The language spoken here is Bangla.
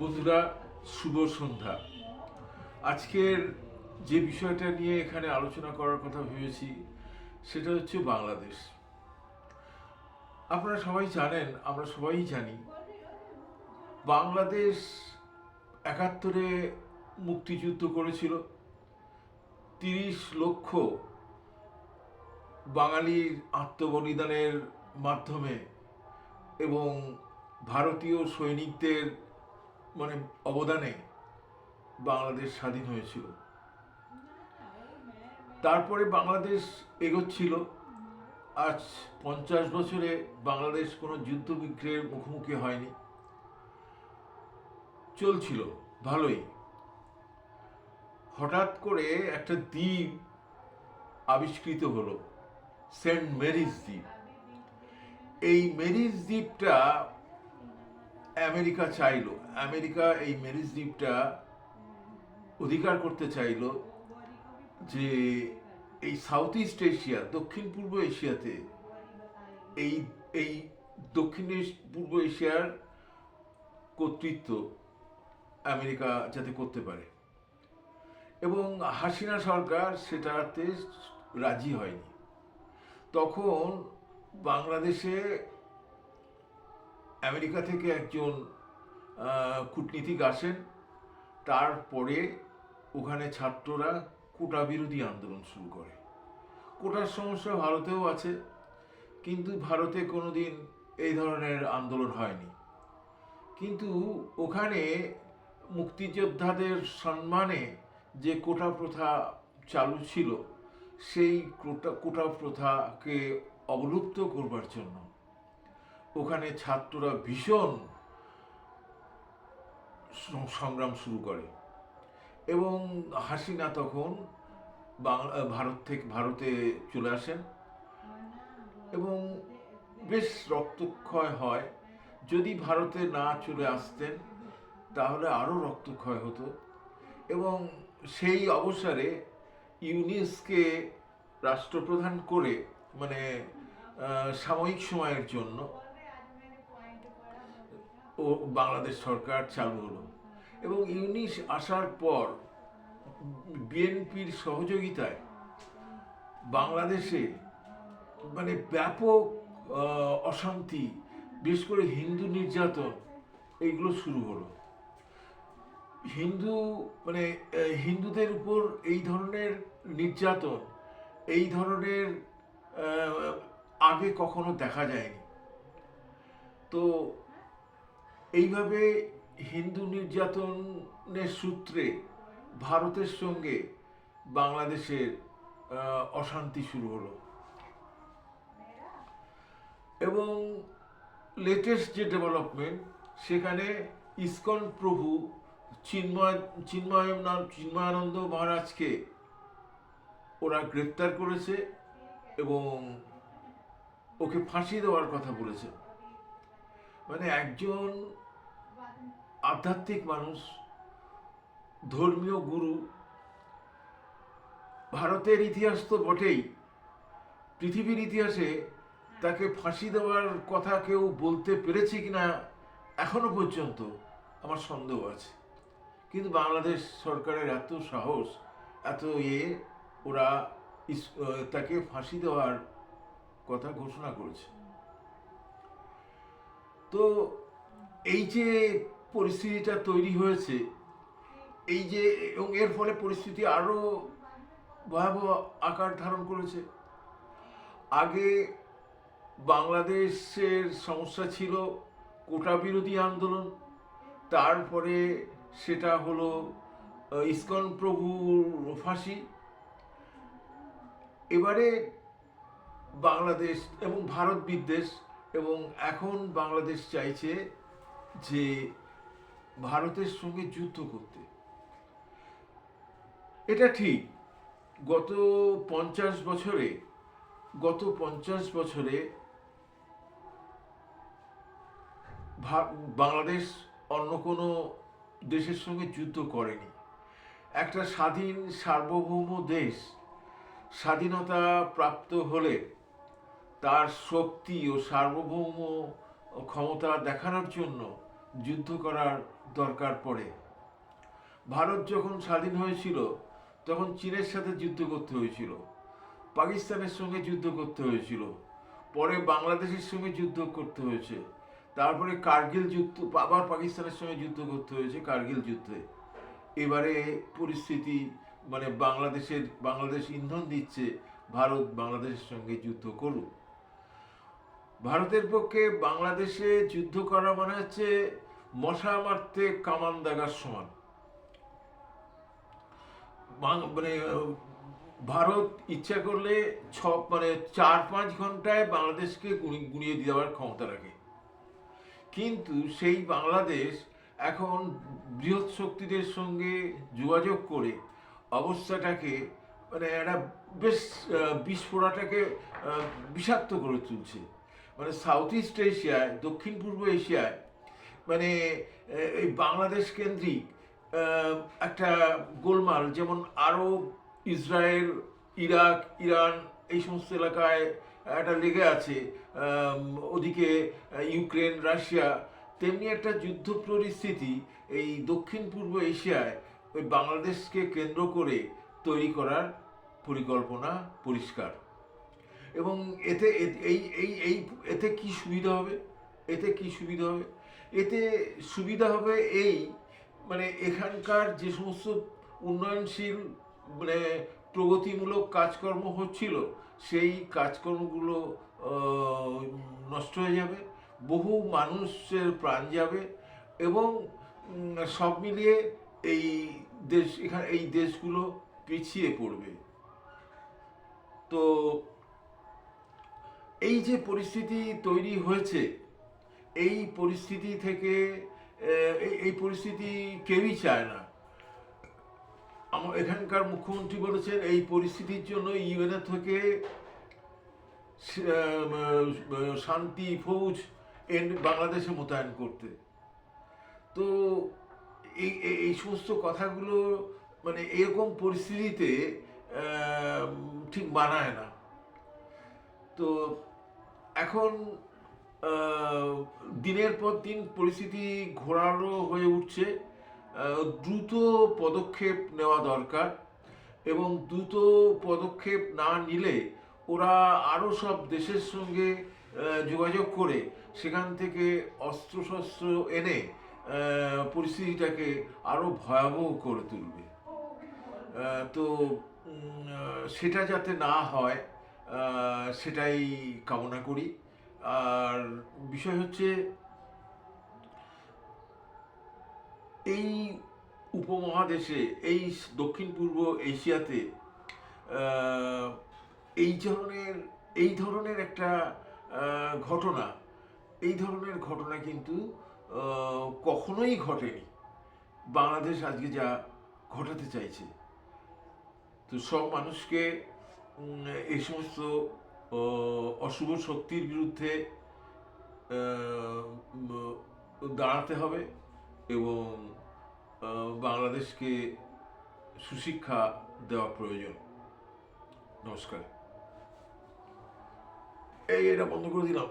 বন্ধুরা, শুভ সন্ধ্যা। আজকের যে বিষয়টা নিয়ে এখানে আলোচনা করার কথা ভেবেছি, সেটা হচ্ছে বাংলাদেশ। আপনারা সবাই জানেন, আমরা সবাই জানি, বাংলাদেশ একাত্তরে মুক্তিযুদ্ধ করেছিল। তিরিশ লক্ষ বাঙালির আত্মবলিদানের মাধ্যমে এবং ভারতীয় সৈনিকদের মানে অবদানে বাংলাদেশ স্বাধীন হয়েছিল। তারপরে বাংলাদেশ এগোচ্ছিল। আজ পঞ্চাশ বছরে বাংলাদেশ কোনো যুদ্ধ বিগ্রহের মুখোমুখি হয়নি। চলছিল, ভালোই। হঠাৎ করে একটা দ্বীপ আবিষ্কৃত হলো, সেন্ট মেরিজ দ্বীপ। এই মেরিজ দ্বীপটা আমেরিকা চাইলো, আমেরিকা এই মেরিজ দ্বীপটা অধিকার করতে চাইলো যে এই সাউথ ইস্ট এশিয়া দক্ষিণ পূর্ব এশিয়াতে এই এই দক্ষিণ পূর্ব এশিয়ার কর্তৃত্ব আমেরিকা যাতে করতে পারে। এবং হাসিনা সরকার সেটাতে রাজি হয়নি। তখন বাংলাদেশে আমেরিকা থেকে একজন কূটনীতিক আসেন। তারপরে ওখানে ছাত্ররা কোটা বিরোধী আন্দোলন শুরু করে। কোটার সমস্যা ভারতেও আছে, কিন্তু ভারতে কোনোদিন এই ধরনের আন্দোলন হয়নি। কিন্তু ওখানে মুক্তিযোদ্ধাদের সম্মানে যে কোটা প্রথা চালু ছিল, সেই কোটা কোটা প্রথাকে অবলুপ্ত করবার জন্য ওখানে ছাত্ররা ভীষণ সংগ্রাম শুরু করে। এবং হাসিনা তখন বাংলা ভারত থেকে, ভারতে চলে আসেন। এবং বেশ রক্তক্ষয় হয়। যদি ভারতে না চলে আসতেন, তাহলে আরও রক্তক্ষয় হতো। এবং সেই অবসরে ইউনিসকে রাষ্ট্রপ্রধান করে মানে সাময়িক সময়ের জন্য ও বাংলাদেশ সরকার চালু হলো। এবং ইউনিস আসার পর বিএনপির সহযোগিতায় বাংলাদেশে মানে ব্যাপক অশান্তি, বিশেষ করে হিন্দু নির্যাতন এইগুলো শুরু হলো। হিন্দু মানে হিন্দুদের উপর এই ধরনের নির্যাতন, এই ধরনের আগে কখনো দেখা যায়নি। তো এইভাবে হিন্দু নির্যাতনের সূত্রে ভারতের সঙ্গে বাংলাদেশের অশান্তি শুরু হলো। এবং লেটেস্ট যে ডেভেলপমেন্ট সেখানে ইসকন প্রভু চিন্ময় চিন্ময় চিন্ময়ানন্দ মহারাজকে ওরা গ্রেপ্তার করেছে এবং ওকে ফাঁসি দেওয়ার কথা বলেছে। মানে একজন আধ্যাত্মিক মানুষ, ধর্মীয় গুরু, ভারতের ইতিহাস তো বটেই। পৃথিবীর ইতিহাসে তাকে ফাঁসি দেওয়ার কথা কেউ বলতে পেরেছে কিনা এখনও পর্যন্ত আমার সন্দেহ আছে। কিন্তু বাংলাদেশ সরকারের এত সাহস, এত ইয়ে ওরা তাকে ফাঁসি দেওয়ার কথা ঘোষণা করেছে। তো এই যে পরিস্থিতিটা তৈরি হয়েছে। এই যে, এবং এর ফলে পরিস্থিতি আরও ভয়াবহ আকার ধারণ করেছে। আগে বাংলাদেশের সমস্যা ছিল কোটা বিরোধী আন্দোলন, তারপরে সেটা হলো ইসকন প্রভুর ফাঁসি। এবারে বাংলাদেশ এবং ভারত বিদ্বেষ, এবং এখন বাংলাদেশ চাইছে যে ভারতের সঙ্গে যুদ্ধ করতে। এটা ঠিক, গত পঞ্চাশ বছরে, গত পঞ্চাশ বছরে বাংলাদেশ অন্য কোনো দেশের সঙ্গে যুদ্ধ করেনি। একটা স্বাধীন সার্বভৌম দেশ, স্বাধীনতা প্রাপ্ত হলে তার শক্তি ও সার্বভৌম ক্ষমতা দেখানোর জন্য যুদ্ধ করার দরকার পড়ে। ভারত যখন স্বাধীন হয়েছিল, তখন চীনের সাথে যুদ্ধ করতে হয়েছিল। পাকিস্তানের সঙ্গে যুদ্ধ করতে হয়েছিল। পরে বাংলাদেশের সঙ্গে যুদ্ধ করতে হয়েছে। তারপরে কার্গিল যুদ্ধ, আবার পাকিস্তানের সঙ্গে যুদ্ধ করতে হয়েছে কার্গিল যুদ্ধে। এবারে পরিস্থিতি মানে বাংলাদেশের, বাংলাদেশ ইন্ধন দিচ্ছে, ভারত বাংলাদেশের সঙ্গে যুদ্ধ করুক। ভারতের পক্ষে বাংলাদেশে যুদ্ধ করা মানে হচ্ছে মশা মারতে কামান দাগার সমান। মানে ভারত ইচ্ছা করলে ছ মানে চার, পাঁচ ঘন্টায় বাংলাদেশকে গুনিয়ে দেওয়ার ক্ষমতা রাখে। কিন্তু সেই বাংলাদেশ এখন বৃহৎ শক্তিদের সঙ্গে যোগাযোগ করে অবস্থাটাকে মানে একটা বেশ বিস্ফোরাটাকে বিষাক্ত করে তুলছে। মানে সাউথ ইস্ট এশিয়ায় দক্ষিণ পূর্ব এশিয়ায় মানে এই বাংলাদেশ কেন্দ্রিক একটা গোলমাল, যেমন আরব, ইসরায়েল, ইরাক, ইরান, এই সমস্ত এলাকায় একটা লেগে আছে ওদিকে ইউক্রেন, রাশিয়া, তেমনি একটা যুদ্ধ পরিস্থিতি এই দক্ষিণ পূর্ব এশিয়ায় ওই বাংলাদেশকে কেন্দ্র করে তৈরি করার পরিকল্পনা পরিষ্কার। এবং এতে এই এই এই, এতে কি সুবিধা হবে? এতে কি সুবিধা হবে? এতে সুবিধা হবে এই মানে এখানকার যে সমস্ত উন্নয়নশীল মানে প্রগতিমূলক কাজকর্ম হচ্ছিল, সেই কাজকর্মগুলো নষ্ট হয়ে যাবে, বহু মানুষের প্রাণ যাবে এবং সব মিলিয়ে এই দেশ, এখানে, এই দেশগুলো পিছিয়ে পড়বে। তো এই যে পরিস্থিতি তৈরি হয়েছে এই পরিস্থিতি থেকে এই- পরিস্থিতি কেউই চায় না। আমার এখানকার মুখ্যমন্ত্রী বলেছেন, এই পরিস্থিতির জন্য ইউএনএ থেকে শান্তি, ফৌজ এন বাংলাদেশে মোতায়েন করতে। তো এই, এই- সমস্ত কথাগুলো মানে এরকম পরিস্থিতিতে ঠিক মানায় না। তো এখন দিনের পর দিন পরিস্থিতি ঘোরালো হয়ে উঠছে। দ্রুত পদক্ষেপ নেওয়া দরকার এবং দ্রুত পদক্ষেপ না নিলে ওরা আরও সব দেশের সঙ্গে যোগাযোগ করে সেখান থেকে অস্ত্রশস্ত্র এনে পরিস্থিতিটাকে আরও ভয়াবহ করে তুলবে। তো সেটা যাতে না হয় সেটাই কামনা করি। আর বিষয় হচ্ছে, এই উপমহাদেশে, এই দক্ষিণ পূর্ব এশিয়াতে এই ধরনের এই ধরনের একটা ঘটনা, এই ধরনের ঘটনা কিন্তু কখনোই ঘটেনি। বাংলাদেশ আজকে যা ঘটাতে চাইছে। তো সব মানুষকে এই সমস্ত অশুভ শক্তির বিরুদ্ধে দাঁড়াতে হবে এবং বাংলাদেশকে সুশিক্ষা দেওয়া প্রয়োজন। নমস্কার। এই এটা বন্ধ করে দিলাম।